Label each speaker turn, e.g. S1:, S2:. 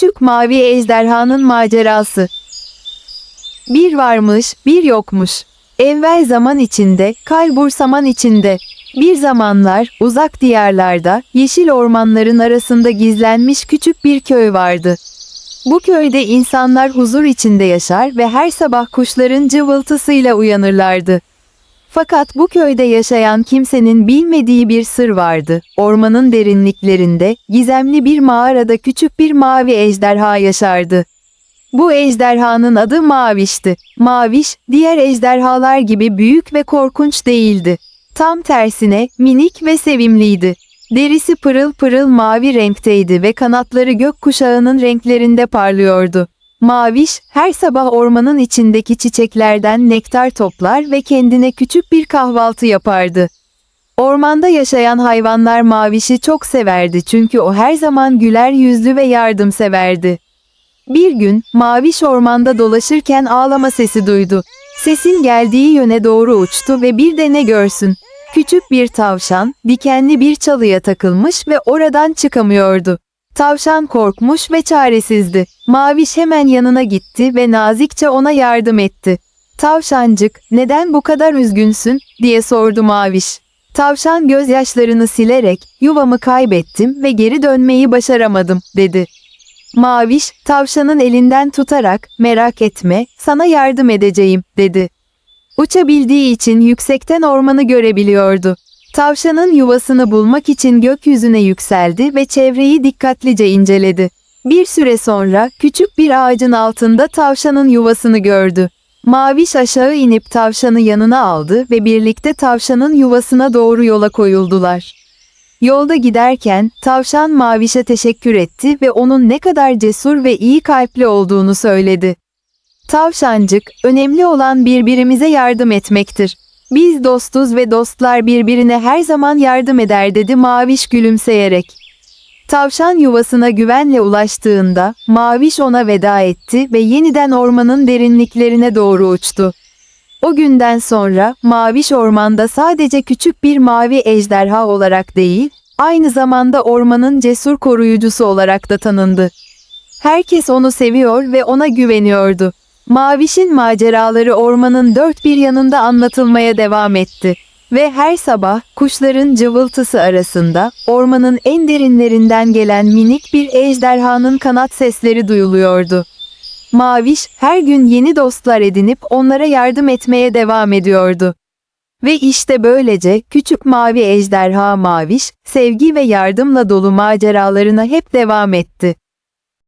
S1: Küçük Mavi Ejderhanın Macerası Bir varmış, bir yokmuş. Evvel zaman içinde, kalbur saman içinde. Bir zamanlar, uzak diyarlarda, yeşil ormanların arasında gizlenmiş küçük bir köy vardı. Bu köyde insanlar huzur içinde yaşar ve her sabah kuşların cıvıltısıyla uyanırlardı. Fakat bu köyde yaşayan kimsenin bilmediği bir sır vardı. Ormanın derinliklerinde, gizemli bir mağarada küçük bir mavi ejderha yaşardı. Bu ejderhanın adı Maviş'ti. Maviş, diğer ejderhalar gibi büyük ve korkunç değildi. Tam tersine minik ve sevimliydi. Derisi pırıl pırıl mavi renkteydi ve kanatları gökkuşağının renklerinde parlıyordu. Maviş her sabah ormanın içindeki çiçeklerden nektar toplar ve kendine küçük bir kahvaltı yapardı. Ormanda yaşayan hayvanlar Maviş'i çok severdi çünkü o her zaman güler yüzlü ve yardımseverdi. Bir gün Maviş ormanda dolaşırken ağlama sesi duydu. Sesin geldiği yöne doğru uçtu ve bir de ne görsün. Küçük bir tavşan dikenli bir çalıya takılmış ve oradan çıkamıyordu. Tavşan korkmuş ve çaresizdi. Maviş hemen yanına gitti ve nazikçe ona yardım etti. Tavşancık, neden bu kadar üzgünsün? diye sordu Maviş. Tavşan gözyaşlarını silerek, yuvamı kaybettim ve geri dönmeyi başaramadım, dedi. Maviş, tavşanın elinden tutarak, merak etme, sana yardım edeceğim, dedi. Uçabildiği için yüksekten ormanı görebiliyordu. Tavşanın yuvasını bulmak için gökyüzüne yükseldi ve çevreyi dikkatlice inceledi. Bir süre sonra küçük bir ağacın altında tavşanın yuvasını gördü. Maviş aşağı inip tavşanı yanına aldı ve birlikte tavşanın yuvasına doğru yola koyuldular. Yolda giderken tavşan Maviş'e teşekkür etti ve onun ne kadar cesur ve iyi kalpli olduğunu söyledi. Tavşancık, önemli olan birbirimize yardım etmektir. Biz dostuz ve dostlar birbirine her zaman yardım eder dedi Maviş gülümseyerek. Tavşan yuvasına güvenle ulaştığında Maviş ona veda etti ve yeniden ormanın derinliklerine doğru uçtu. O günden sonra Maviş ormanda sadece küçük bir mavi ejderha olarak değil, aynı zamanda ormanın cesur koruyucusu olarak da tanındı. Herkes onu seviyor ve ona güveniyordu. Maviş'in maceraları ormanın dört bir yanında anlatılmaya devam etti. Ve her sabah kuşların cıvıltısı arasında ormanın en derinlerinden gelen minik bir ejderhanın kanat sesleri duyuluyordu. Maviş her gün yeni dostlar edinip onlara yardım etmeye devam ediyordu. Ve işte böylece küçük mavi ejderha Maviş, sevgi ve yardımla dolu maceralarına hep devam etti.